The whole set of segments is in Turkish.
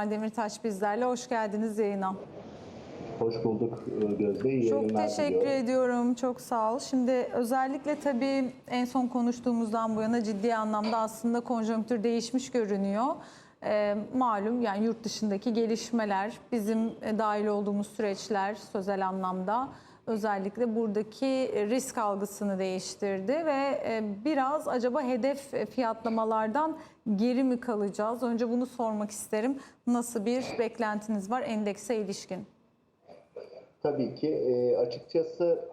Demirtaş bizlerle. Hoş geldiniz yayına. Hoş bulduk e, Gözde. İyi Çok teşekkür diliyorum. ediyorum. Çok sağ ol. Şimdi özellikle tabii en son konuştuğumuzdan bu yana ciddi anlamda aslında konjonktür değişmiş görünüyor. Ee, malum yani yurt dışındaki gelişmeler, bizim e, dahil olduğumuz süreçler sözel anlamda özellikle buradaki risk algısını değiştirdi ve e, biraz acaba hedef fiyatlamalardan geri mi kalacağız? Önce bunu sormak isterim. Nasıl bir beklentiniz var endekse ilişkin? Tabii ki e, açıkçası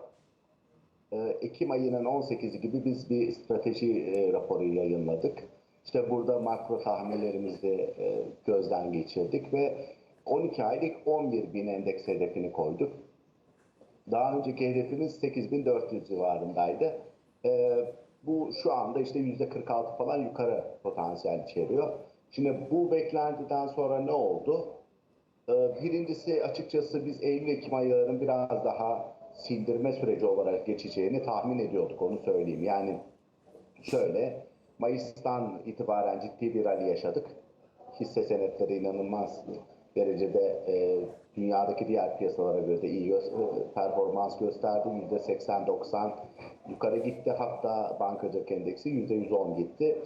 e, Ekim ayının 18'i gibi biz bir strateji e, raporu yayınladık. İşte burada makro tahminlerimizi e, gözden geçirdik ve 12 aylık 11 bin endeks hedefini koyduk. Daha önceki hedefimiz 8400 civarındaydı. E, bu şu anda işte %46 falan yukarı potansiyel içeriyor. Şimdi bu beklentiden sonra ne oldu? Ee, Birincisi açıkçası biz Eylül-Ekim aylarının biraz daha sindirme süreci olarak geçeceğini tahmin ediyorduk onu söyleyeyim. Yani şöyle Mayıs'tan itibaren ciddi bir rally yaşadık. Hisse senetleri inanılmaz derecede e, dünyadaki diğer piyasalara göre de iyi gö- e, performans gösterdi. %80-90 yukarı gitti. Hatta bankacılık endeksi %110 gitti.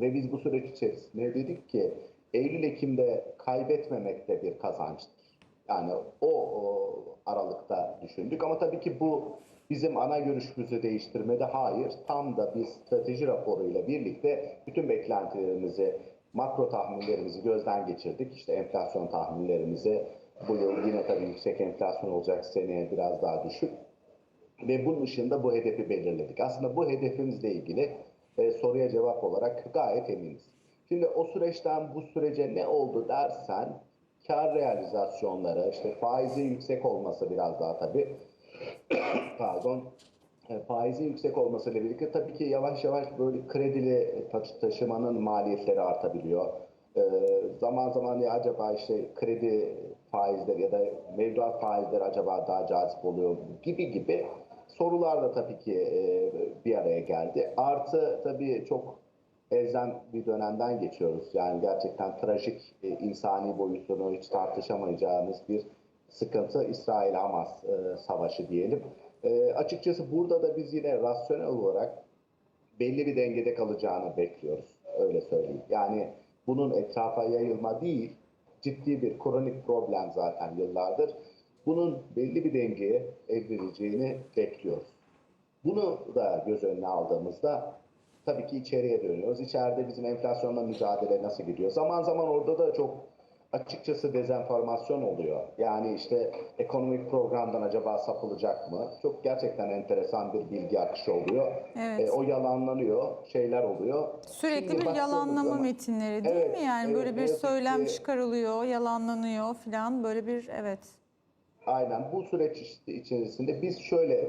Ve biz bu süreç içerisinde dedik ki Eylül-Ekim'de kaybetmemek de bir kazançtır. Yani o, o aralıkta düşündük ama tabii ki bu bizim ana görüşümüzü değiştirmedi. Hayır, tam da bir strateji raporuyla birlikte bütün beklentilerimizi, makro tahminlerimizi gözden geçirdik. İşte enflasyon tahminlerimizi, bu yıl yine tabii yüksek enflasyon olacak, seneye biraz daha düşük. Ve bunun dışında bu hedefi belirledik. Aslında bu hedefimizle ilgili e, soruya cevap olarak gayet eminiz. Şimdi o süreçten bu sürece ne oldu dersen kar realizasyonları, işte faizin yüksek olması biraz daha tabii pardon e, faizin yüksek olmasıyla birlikte tabii ki yavaş yavaş böyle kredili taşı- taşımanın maliyetleri artabiliyor. E, zaman zaman ya acaba işte kredi faizleri ya da mevduat faizleri acaba daha cazip oluyor gibi gibi sorular da tabii ki e, bir araya geldi. Artı tabii çok elzem bir dönemden geçiyoruz. Yani gerçekten trajik e, insani boyutunu hiç tartışamayacağımız bir sıkıntı İsrail-Hamas e, savaşı diyelim. Açıkçası burada da biz yine rasyonel olarak belli bir dengede kalacağını bekliyoruz. Öyle söyleyeyim. Yani bunun etrafa yayılma değil, ciddi bir kronik problem zaten yıllardır. Bunun belli bir dengeye evrileceğini bekliyoruz. Bunu da göz önüne aldığımızda tabii ki içeriye dönüyoruz. İçeride bizim enflasyonla mücadele nasıl gidiyor? Zaman zaman orada da çok açıkçası dezenformasyon oluyor. Yani işte ekonomik programdan acaba sapılacak mı? Çok gerçekten enteresan bir bilgi akışı oluyor. Evet. E, o yalanlanıyor, şeyler oluyor. Sürekli Şimdi bir yalanlama zaman- metinleri değil Evet, mi? Yani evet, böyle bir yazık söylem ki- çıkarılıyor, yalanlanıyor falan böyle bir evet. Aynen bu süreç içerisinde biz şöyle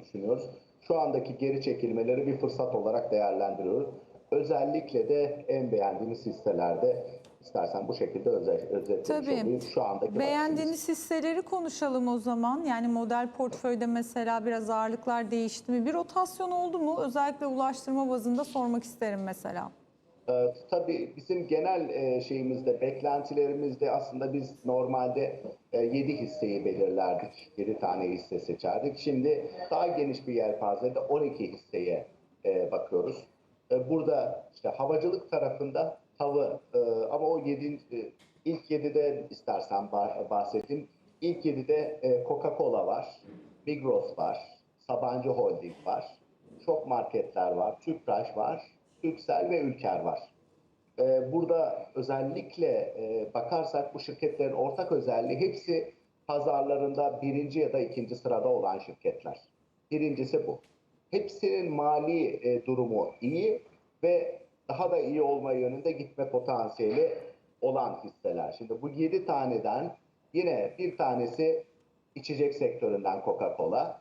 düşünüyoruz. Şu andaki geri çekilmeleri bir fırsat olarak değerlendiriyoruz. Özellikle de en beğendiğimiz hisselerde istersen bu şekilde özel, özetlemiş Tabii. olayım. Şu andaki Beğendiğiniz hisseleri konuşalım o zaman. Yani model portföyde mesela biraz ağırlıklar değişti mi? Bir rotasyon oldu mu? Özellikle ulaştırma bazında sormak isterim mesela. Ee, tabii bizim genel e, şeyimizde, beklentilerimizde aslında biz normalde 7 hisseyi belirlerdik. 7 tane hisse seçerdik. Şimdi daha geniş bir yelpazede 12 hisseye e, bakıyoruz. E, Burada işte havacılık tarafında havı e, ama o 7 ilk 7'de istersen bah- bahsedeyim. İlk 7'de e, Coca-Cola var, Migros var, Sabancı Holding var, çok marketler var, Tüpraş var, Türksel ve Ülker var. Ee, Burada özellikle e, bakarsak bu şirketlerin ortak özelliği hepsi pazarlarında birinci ya da ikinci sırada olan şirketler. Birincisi bu. Hepsinin mali e, durumu iyi ve daha da iyi olma yönünde gitme potansiyeli olan hisseler. Şimdi bu 7 taneden yine bir tanesi içecek sektöründen Coca-Cola,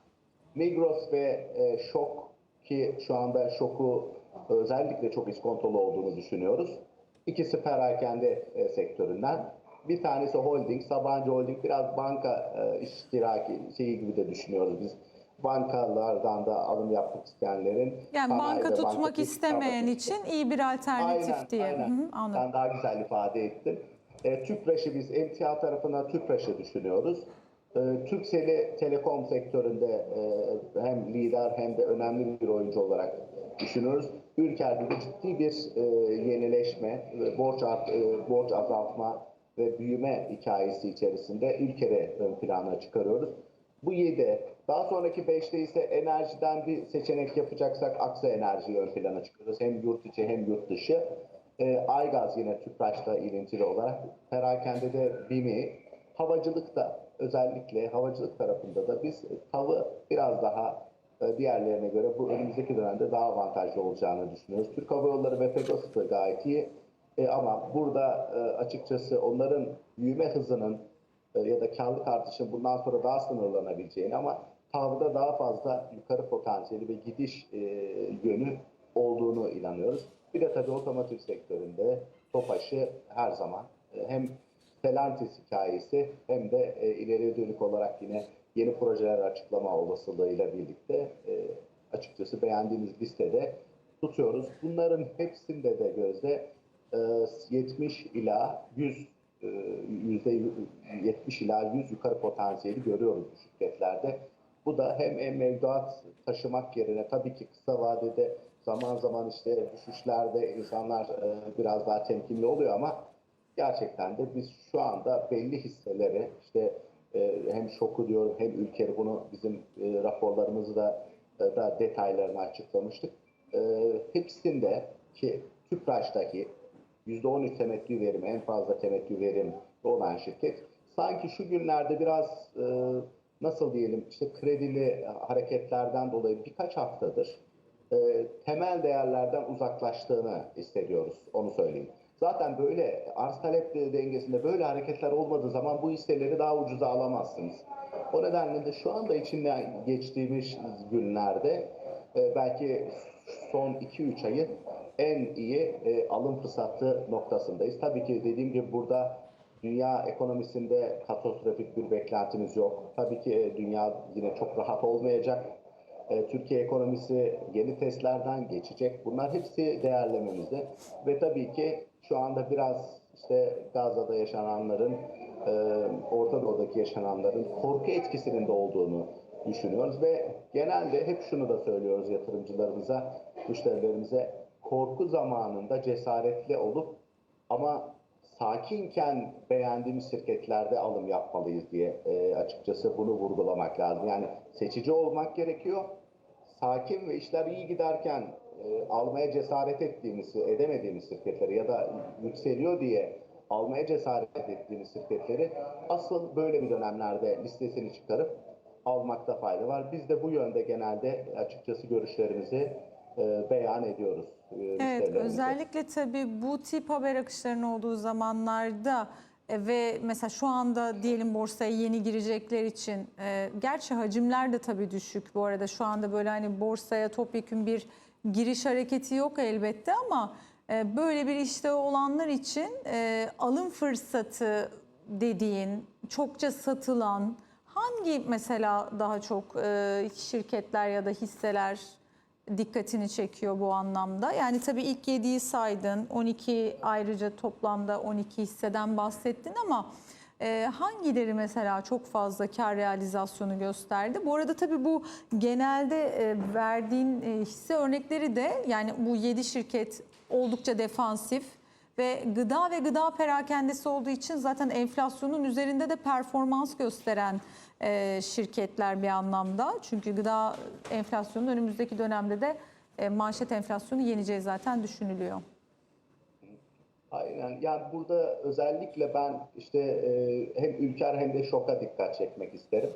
Migros ve e, Şok ki şu anda Şok'u özellikle çok iskontolu olduğunu düşünüyoruz. İkisi perakende e, sektöründen. Bir tanesi holding, Sabancı Holding biraz banka e, iştiraki şeyi gibi de düşünüyoruz biz. Bankalardan da alım yapmak isteyenlerin Yani banka tutmak bankacılık istemeyen için iyi bir alternatif Aynen, diye. aynen. Hı hı, anladım. Ben daha güzel ifade ettim. E, TÜPRAŞ'ı biz emtia tarafına TÜPRAŞ'ı düşünüyoruz. E, Turkcell'i telekom sektöründe e, hem lider hem de önemli bir oyuncu olarak düşünüyoruz. Ülker'de de ciddi bir e, yenileşme, ve borç, art, e, borç azaltma ve büyüme hikayesi içerisinde ülkede ön plana çıkarıyoruz. Bu 7. Daha sonraki 5'te ise enerjiden bir seçenek yapacaksak Aksa Enerji'yi ön plana çıkarıyoruz. Hem yurt içi hem yurt dışı. E, Aygaz yine Tüpraş'la ilintili olarak. Perakende de BİM'i. Havacılıkta özellikle havacılık tarafında da biz tavı biraz daha e, diğerlerine göre bu önümüzdeki dönemde daha avantajlı olacağını düşünüyoruz. Türk Hava Yolları ve Pegasus da gayet iyi. E, ama burada e, açıkçası onların büyüme hızının e, ya da karlılık artışın bundan sonra daha sınırlanabileceğini ama tavda daha fazla yukarı potansiyeli ve gidiş e, yönü olduğunu inanıyoruz. Bir de tabii otomotiv sektöründe Tofaş'ı her zaman e, hem Stellantis hikayesi hem de e, ileriye dönük olarak yine yeni projeler açıklama olasılığıyla birlikte e, açıkçası beğendiğimiz listede tutuyoruz. Bunların hepsinde de gözde e, 70 ila 100 e, yüzde 70 ila 100 yukarı potansiyeli görüyoruz bu şirketlerde. Bu da hem em- mevduat taşımak yerine tabii ki kısa vadede zaman zaman işte düşüşlerde insanlar e, biraz daha temkinli oluyor ama gerçekten de biz şu anda belli hisseleri işte e, hem şoku diyorum hem ülkeli bunu bizim e, raporlarımızı da, e, detaylarını açıklamıştık. E, hepsinde ki Tüpraş'taki %13 temettü verimi en fazla temettü verim olan şirket sanki şu günlerde biraz e, nasıl diyelim işte kredili hareketlerden dolayı birkaç haftadır e, temel değerlerden uzaklaştığını hissediyoruz. Onu söyleyeyim. Zaten böyle arz talep dengesinde böyle hareketler olmadığı zaman bu hisseleri daha ucuza alamazsınız. O nedenle de şu anda içinden geçtiğimiz günlerde e, belki son 2-3 ayın en iyi e, alım fırsatı noktasındayız. Tabii ki dediğim gibi burada dünya ekonomisinde katastrofik bir beklentimiz yok. Tabii ki e, dünya yine çok rahat olmayacak. E, Türkiye ekonomisi yeni testlerden geçecek. Bunlar hepsi değerlememizde. Ve tabii ki şu anda biraz işte Gazze'de yaşananların, e, Orta Doğu'daki yaşananların korku etkisinin de olduğunu düşünüyoruz. Ve genelde hep şunu da söylüyoruz yatırımcılarımıza, müşterilerimize. Korku zamanında cesaretli olup ama sakinken beğendiğimiz şirketlerde alım yapmalıyız diye e, açıkçası bunu vurgulamak lazım. Yani seçici olmak gerekiyor. Sakin ve işler iyi giderken e, almaya cesaret ettiğimiz, edemediğimiz şirketleri ya da yükseliyor diye almaya cesaret ettiğimiz şirketleri asıl böyle bir dönemlerde listesini çıkarıp almakta fayda var. Biz de bu yönde genelde açıkçası görüşlerimizi e, beyan ediyoruz. Evet, özellikle tabii bu tip haber akışlarının olduğu zamanlarda e, ve mesela şu anda diyelim borsaya yeni girecekler için e, gerçi hacimler de tabii düşük bu arada. Şu anda böyle hani borsaya topyekun bir giriş hareketi yok elbette ama e, böyle bir işte olanlar için e, alım fırsatı dediğin çokça satılan hangi mesela daha çok e, şirketler ya da hisseler dikkatini çekiyor bu anlamda. Yani tabii ilk 7'yi saydın, 12 ayrıca toplamda 12 hisseden bahsettin ama e, hangileri mesela çok fazla kar realizasyonu gösterdi? Bu arada tabii bu genelde e, verdiğin e, hisse örnekleri de yani bu 7 şirket oldukça defansif ve gıda ve gıda perakendesi olduğu için zaten enflasyonun üzerinde de performans gösteren şirketler bir anlamda. Çünkü gıda enflasyonu önümüzdeki dönemde de e, manşet enflasyonu yeneceği zaten düşünülüyor. Aynen. Yani burada özellikle ben işte e, hem Ülker hem de Şok'a dikkat çekmek isterim.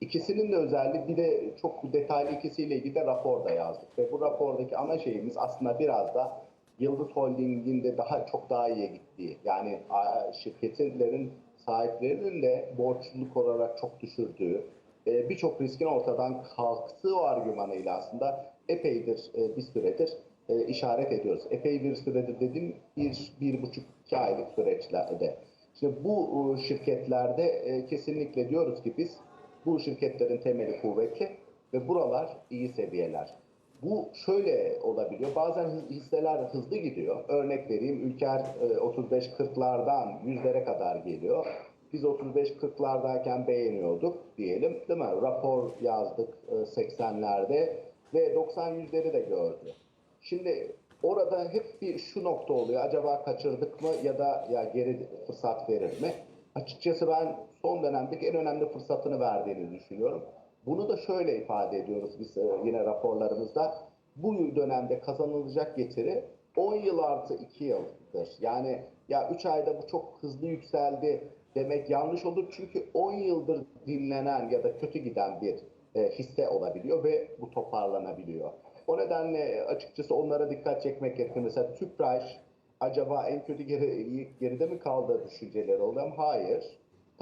İkisinin de özelliği bir de çok detaylı ikisiyle ilgili de rapor da yazdık. Ve bu rapordaki ana şeyimiz aslında biraz da Yıldız Holding'in de daha çok daha iyiye gittiği. Yani şirketlerin sahiplerinin de borçluluk olarak çok düşürdüğü, e, birçok riskin ortadan kalktığı o argümanıyla aslında epeydir e, bir süredir e, işaret ediyoruz. Epey bir süredir dediğim bir, bir buçuk iki aylık süreçlerde. İşte bu şirketlerde kesinlikle diyoruz ki biz bu şirketlerin temeli kuvvetli ve buralar iyi seviyeler. Bu şöyle olabiliyor. Bazen hisseler hızlı gidiyor. Örnek vereyim. Ülker e, 35-40'lardan yüzlere kadar geliyor. Biz 35-40'lardayken beğeniyorduk diyelim değil mi? Rapor yazdık e, 80'lerde ve 90-100'leri de gördü. Şimdi orada hep bir şu nokta oluyor. Acaba kaçırdık mı ya da ya geri fırsat verir mi? Açıkçası ben son dönemdeki en önemli fırsatını verdiğini düşünüyorum. Bunu da şöyle ifade ediyoruz biz e, yine raporlarımızda. Bu dönemde kazanılacak getiri 10 yıl artı 2 yıldır. Yani ya 3 ayda bu çok hızlı yükseldi demek yanlış olur. Çünkü 10 yıldır dinlenen ya da kötü giden bir e, hisse olabiliyor ve bu toparlanabiliyor. O nedenle açıkçası onlara dikkat çekmek gerekiyor. Mesela Tüpraş acaba en kötü geri, geride mi kaldı düşünceleri ama hayır.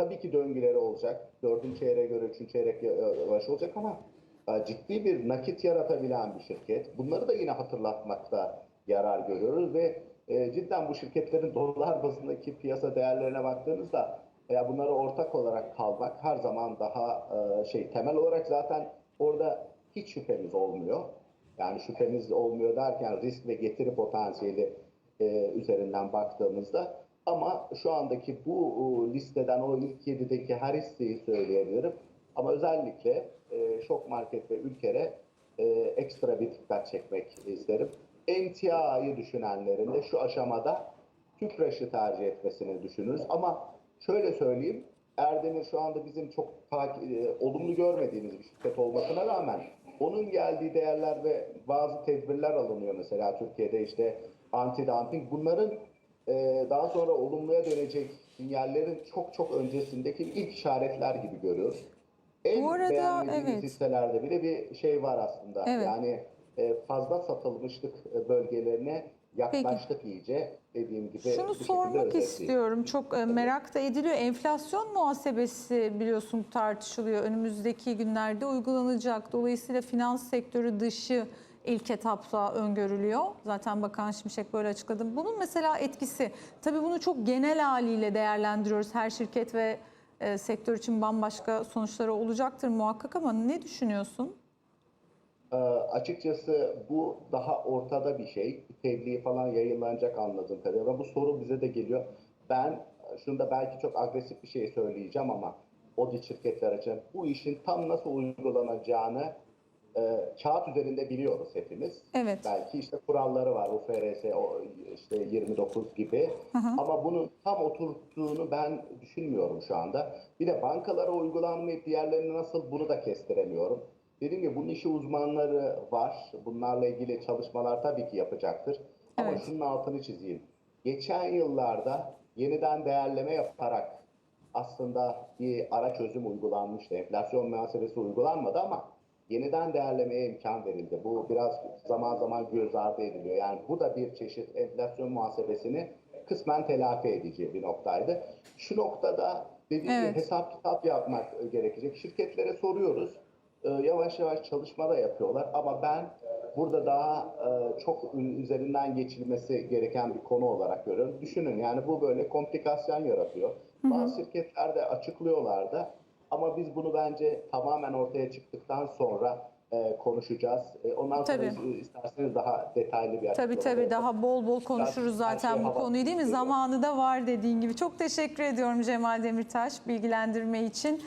Tabii ki döngüleri olacak. Dördüncü çeyreğe göre üçüncü çeyrek yavaş olacak ama e, ciddi bir nakit yaratabilen bir şirket. Bunları da yine hatırlatmakta yarar görüyoruz ve e, cidden bu şirketlerin dolar bazındaki piyasa değerlerine baktığınızda ya bunlara ortak olarak kalmak her zaman daha e, şey temel olarak zaten orada hiç şüphemiz olmuyor. Yani şüphemiz olmuyor derken risk ve getiri potansiyeli e, üzerinden baktığımızda ama şu andaki bu e, listeden o ilk 7'deki her hisseyi söyleyebilirim. Ama özellikle e, Şok Market ve Ülker'e e, ekstra bir dikkat çekmek isterim. NTA'yı düşünenlerin de şu aşamada Tüpraş'ı tercih etmesini düşünürüz. Ama şöyle söyleyeyim, Erdemir şu anda bizim çok e, olumlu görmediğimiz bir şirket olmasına rağmen onun geldiği değerler ve bazı tedbirler alınıyor mesela Türkiye'de işte anti-dumping. Bunların e, daha sonra olumluya dönecek sinyallerin çok çok öncesindeki ilk işaretler gibi görüyoruz. En Bu arada, beğenmediğimiz evet. hisselerde bile bir şey var aslında. Evet. Yani e, fazla satılmışlık e, bölgelerine yaklaştık iyice dediğim gibi. Şunu sormak istiyorum. Çok e, merak da ediliyor. Enflasyon muhasebesi biliyorsun tartışılıyor. Önümüzdeki günlerde uygulanacak. Dolayısıyla finans sektörü dışı ilk etapta öngörülüyor. Zaten Bakan Şimşek böyle açıkladı. Bunun mesela etkisi, tabii bunu çok genel haliyle değerlendiriyoruz. Her şirket ve e, sektör için bambaşka sonuçları olacaktır muhakkak ama ne düşünüyorsun? Ee, açıkçası bu daha ortada bir şey. Tebliğ falan yayınlanacak anladığım kadarıyla. Bu soru bize de geliyor. Ben şunu da belki çok agresif bir şey söyleyeceğim ama audit şirketler için bu işin tam nasıl uygulanacağını e, kağıt üzerinde biliyoruz hepimiz. Evet. Belki işte kuralları var. UFRS o işte 29 gibi. Ama bunun tam oturttuğunu ben düşünmüyorum şu anda. Bir de bankalara uygulanmayıp diğerlerini nasıl bunu da kestiremiyorum. Dediğim gibi bunun işi uzmanları var. Bunlarla ilgili çalışmalar tabii ki yapacaktır. Ama Evet. şunun altını çizeyim. Geçen yıllarda yeniden değerleme yaparak aslında bir ara çözüm uygulanmıştı. Enflasyon muhasebesi uygulanmadı ama yeniden değerlemeye imkan verildi. Bu biraz zaman zaman göz ardı ediliyor. Yani bu da bir çeşit enflasyon muhasebesini kısmen telafi edici bir noktaydı. Şu noktada dediğim Evet. gibi hesap kitap yapmak gerekecek. Şirketlere soruyoruz. Ee, Yavaş yavaş çalışma da yapıyorlar ama ben burada daha e, çok üzerinden geçilmesi gereken bir konu olarak görüyorum. Düşünün yani bu böyle komplikasyon yaratıyor. Bazı şirketler de açıklıyorlar da ama biz bunu bence tamamen ortaya çıktıktan sonra e, konuşacağız. E, ondan sonra Tabii. is- isterseniz daha detaylı bir Tabii tabii daha bol bol konuşuruz Her şey zaten bu konuyu değil mi? Zamanı da var dediğin gibi. Çok teşekkür ediyorum Cemal Demirtaş bilgilendirme için.